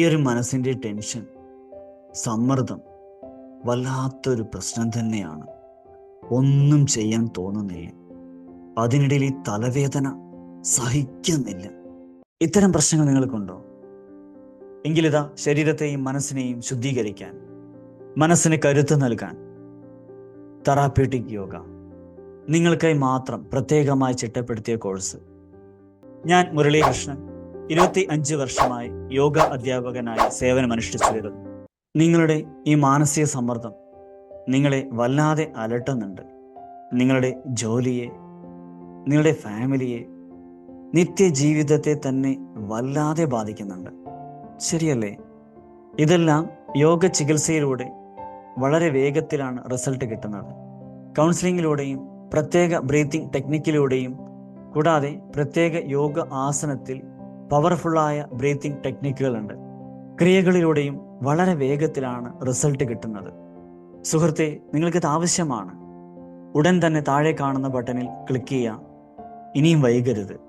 ഈ ഒരു മനസ്സിന്റെ ടെൻഷൻ സമ്മർദ്ദം വല്ലാത്തൊരു പ്രശ്നം തന്നെയാണ്. ഒന്നും ചെയ്യാൻ തോന്നുന്നില്ല. അതിനിടയിൽ ഈ തലവേദന സഹിക്കുന്നില്ല. ഇത്തരം പ്രശ്നങ്ങൾ നിങ്ങൾക്കുണ്ടോ? എങ്കിലിതാ ശരീരത്തെയും മനസ്സിനെയും ശുദ്ധീകരിക്കാൻ മനസ്സിന് കരുത്ത് നൽകാൻ. തെറാപ്യൂട്ടിക് യോഗ. നിങ്ങൾക്കായി മാത്രം പ്രത്യേകമായി ചിട്ടപ്പെടുത്തിയ കോഴ്സ്. ഞാൻ മുരളീകൃഷ്ണൻ. ഇരുപത്തി അഞ്ച് വർഷമായി യോഗ അധ്യാപകനായി സേവനമനുഷ്ഠിച്ചു വരുന്നു നിങ്ങളുടെ ഈ മാനസിക സമ്മർദ്ദം നിങ്ങളെ വല്ലാതെ അലട്ടുന്നുണ്ട്. നിങ്ങളുടെ ജോലിയെ നിങ്ങളുടെ ഫാമിലിയെ നിത്യജീവിതത്തെ തന്നെ വല്ലാതെ ബാധിക്കുന്നുണ്ട്. ശരിയല്ലേ? ഇതെല്ലാം യോഗ ചികിത്സയിലൂടെ വളരെ വേഗത്തിലാണ് റിസൾട്ട് കിട്ടുന്നത്. കൗൺസിലിങ്ങിലൂടെയും പ്രത്യേക ബ്രീത്തിങ് ടെക്നിക്കിലൂടെയും കൂടാതെ പ്രത്യേക യോഗ ആസനത്തിൽ പവർഫുള്ളായ ബ്രീത്തിങ് ടെക്നിക്കുകളുണ്ട് ക്രിയകളിലൂടെയും വളരെ വേഗത്തിലാണ് റിസൾട്ട് കിട്ടുന്നത്. സുഹൃത്തെ നിങ്ങൾക്കിത് ആവശ്യമാണ്. ഉടൻ തന്നെ താഴെ കാണുന്ന ബട്ടണിൽ ക്ലിക്ക് ചെയ്യുക. ഇനിയും വൈകരുത്.